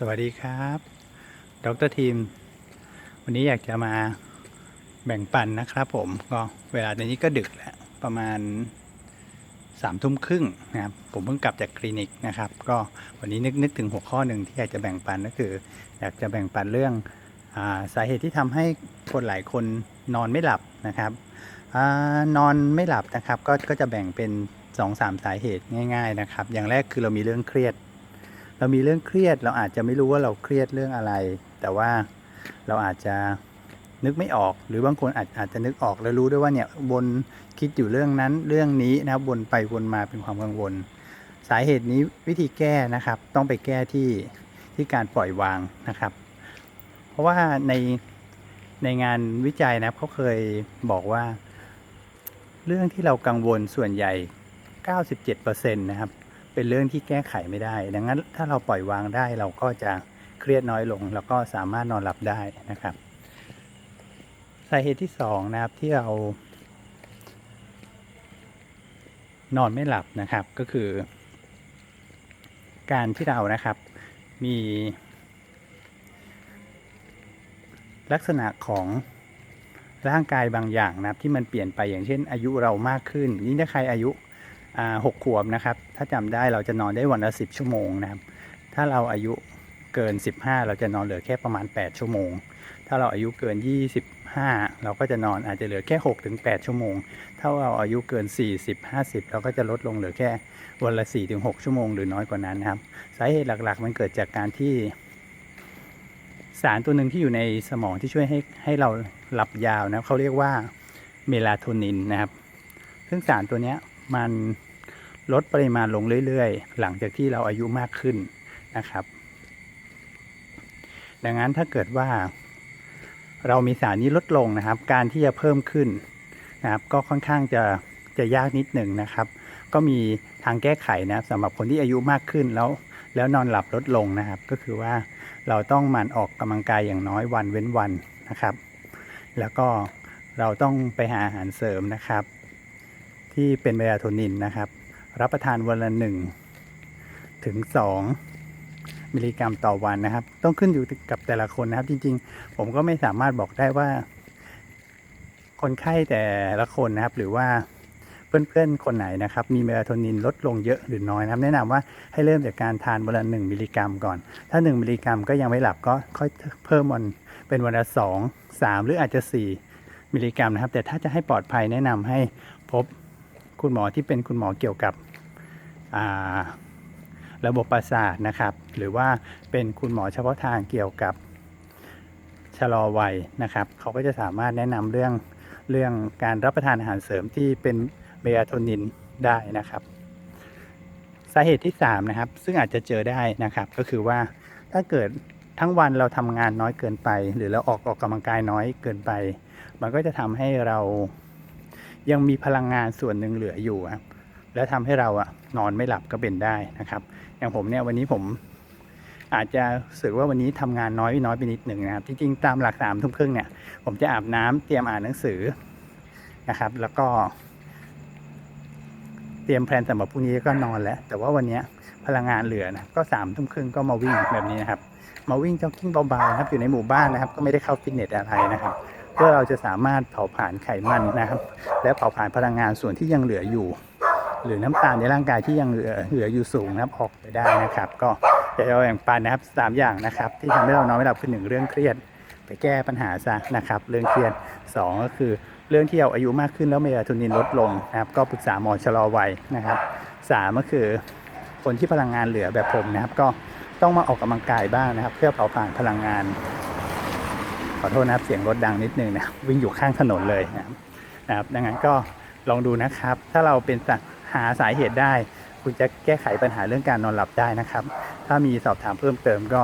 สวัสดีครับ ดรทีม วันนี้อยากจะมาแบ่งปันนะครับผม ก็เวลาตอนนี้ก็ดึกแล้ว ประมาณสามทุ่มครึ่งนะครับ ผมเพิ่งกลับจากคลินิกนะครับ ก็วันนี้นึกนึกถึงหัวข้อหนึ่งที่อยากจะแบ่งปันก็คือ อยากจะแบ่งปันเรื่องอาสาเหตุที่ทำให้คนหลายคนนอนไม่หลับนะครับอนอนไม่หลับนะครับ ก็ก็จะแบ่งเป็น2อสามสาเหตุง่าย ๆ นะครับ อย่างแรกคือเรามีเรื่องเครียด เรามีเรื่องเครียด เราอาจจะไม่รู้ว่าเราเครียดเรื่องอะไร แต่ว่าเราอาจจะนึกไม่ออก หรือบางคนอาจอาจจะนึกออกแล้วรู้ด้วยว่าเนี่ยวนคิดอยู่เรื่องนั้นเรื่องนี้นะครับวนไปวนมาเป็นความกังวล สาเหตุนี้วิธีแก้นะครับ ต้องไปแก้ที่ที่การปล่อยวางนะครับ เพราะว่าในในงานวิจัยนะเขาเคยบอกว่า เรื่องที่เรากังวลส่วนใหญ่ 97%นะครับ เป็นเรื่องที่แก้ไขไม่ได้ ดังนั้นถ้าเราปล่อยวางได้เราก็จะเครียดน้อยลง แล้วก็สามารถนอนหลับได้นะครับสาเหตุที่สองนะครับที่เรา นอนไม่หลับนะครับก็คือ การที่เรานะครับมี ลักษณะของร่างกายบางอย่างนะครับที่มันเปลี่ยนไปอย่างเช่น อายุเรามากขึ้นยิ่งถ้าใครอายุ หกขวบนะครับ ถ้าจำได้เราจะนอนได้วันละสิบชั่วโมงนะครับ ถ้าเราอายุเกิน 15 เราจะนอนเหลือแค่ประมาณ 8 ชั่วโมง ถ้าเราอายุเกิน 25 เราก็จะนอนอาจจะเหลือแค่ 6 ถึง 8 ชั่วโมง ถ้าเราอายุเกิน 40 50 เราก็จะลดลงเหลือแค่วันละ 4 ถึง 6 ชั่วโมงหรือน้อยกว่านั้นนะครับ สาเหตุหลักๆ มันเกิดจากการที่ สารตัวหนึ่งที่อยู่ในสมองที่ช่วยให้ให้เราหลับยาวนะเขาเรียกว่าเมลาโทนินนะครับ ซึ่งสารตัวเนี้ย มันลดปริมาณลงเรื่อยๆ หลังจากที่เราอายุมากขึ้นนะครับ ดังนั้นถ้าเกิดว่า เรามีสารนี้ลดลงนะครับ การที่จะเพิ่มขึ้นนะครับ ก็ค่อนข้างจะจะยากนิดหนึ่งนะครับ ก็มีทางแก้ไขนะสำหรับคนที่อายุมากขึ้นแล้ว แล้วนอนหลับลดลงนะครับ ก็คือว่าเราต้องหมั่นออกกำลังกายอย่างน้อยวันเว้นวันนะครับ แล้วก็เราต้องไปหาอาหารเสริมนะครับ ที่เป็นเมลาโทนินนะครับ รับประทานวันละหนึ่งถึงสองมิลลิกรัมต่อวันนะครับ ต้องขึ้นอยู่กับแต่ละคนนะครับ จริง ๆ ผมก็ไม่สามารถบอกได้ว่า คนไข้แต่ละคนนะครับ หรือว่าเพื่อนๆ คนไหนนะครับ มีเมลาโทนินลดลงเยอะหรือน้อยนะครับ แนะนำว่าให้เริ่มจากการทานวันละหนึ่งมิลลิกรัมก่อน ถ้าหนึ่งมิลลิกรัมก็ยังไม่หลับก็ค่อยเพิ่มวันเป็นวันละสองสามหรืออาจจะสี่มิลลิกรัมนะครับ แต่ถ้าจะให้ปลอดภัยแนะนำให้พบ คุณหมอที่เป็นคุณหมอเกี่ยวกับระบบประสาทนะครับ หรือว่าเป็นคุณหมอเฉพาะทางเกี่ยวกับชะลอวัยนะครับเขาก็จะสามารถแนะนำเรื่องเรื่องการรับประทานอาหารเสริมที่เป็นเมลาโทนินได้นะครับ สาเหตุที่3นะครับซึ่งอาจจะเจอได้นะครับ ก็คือว่าถ้าเกิดทั้งวันเราทำงานน้อยเกินไป หรือเราออกออกกำลังกายน้อยเกินไป มันก็จะทำให้เรา ยังมีพลังงานส่วนหนึ่งเหลืออยู่ครับแล้วทำให้เราอะนอนไม่หลับก็เป็นได้นะครับ อย่างผมเนี่ยวันนี้ผมอาจจะรู้สึกว่าวันนี้ทำงานน้อยน้อยไปนิดหนึ่งนะครับจริงๆตามหลักสามทุ่มครึ่งเนี่ยผมจะอาบน้ำเตรียมอ่านหนังสือนะครับ แล้วก็ เตรียมแพลนสำหรับพรุ่งนี้ก็นอนแล้ว แต่ว่าวันนี้พลังงานเหลือนะก็สามทุ่มครึ่งก็มาวิ่งแบบนี้นะครับ มาวิ่งจ็อกกิ้งเบาๆนะครับ อยู่ในหมู่บ้านนะครับ ก็ไม่ได้เข้าฟิตเนสอะไรนะครับ เพื่อเราจะสามารถเผาผลาญไขมันนะครับ และเผาผลาญพลังงานส่วนที่ยังเหลืออยู่ หรือน้ำตาลในร่างกายที่ยังเหลือเหลืออยู่สูงนะครับออกไปได้นะครับ ก็อยากจะแบ่งปันนะครับสามอย่างนะครับ ที่ทำให้เรานอนไม่หลับคือหนึ่งเรื่องเครียด ไปแก้ปัญหาซะนะครับ เรื่องเครียดสองก็คือเรื่องที่เราอายุมากขึ้นแล้วเมลาโทนินลดลงนะครับ ก็ปรึกษาหมอชะลอวัยนะครับสามก็คือคนที่พลังงานเหลือแบบผมนะครับ ก็ต้องมาออกกำลังกายบ้างนะครับ เพื่อเผาผลาญพลังงาน อโทษนะครับเสียงรถดังนิดนึงนะวิ่งอยู่ข้างถนนเลยนะครับดังนั้นก็ลองดูนะครับ ถ้าเราเป็นหาสาเหตุได้ คุณจะแก้ไขปัญหาเรื่องการนอนหลับได้นะครับ ถ้ามีสอบถามเพิ่มเติมก็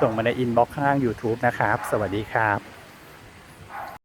ส่งมาในอินบ็อกซ์ข้างล่าง YouTube นะครับ สวัสดีครับ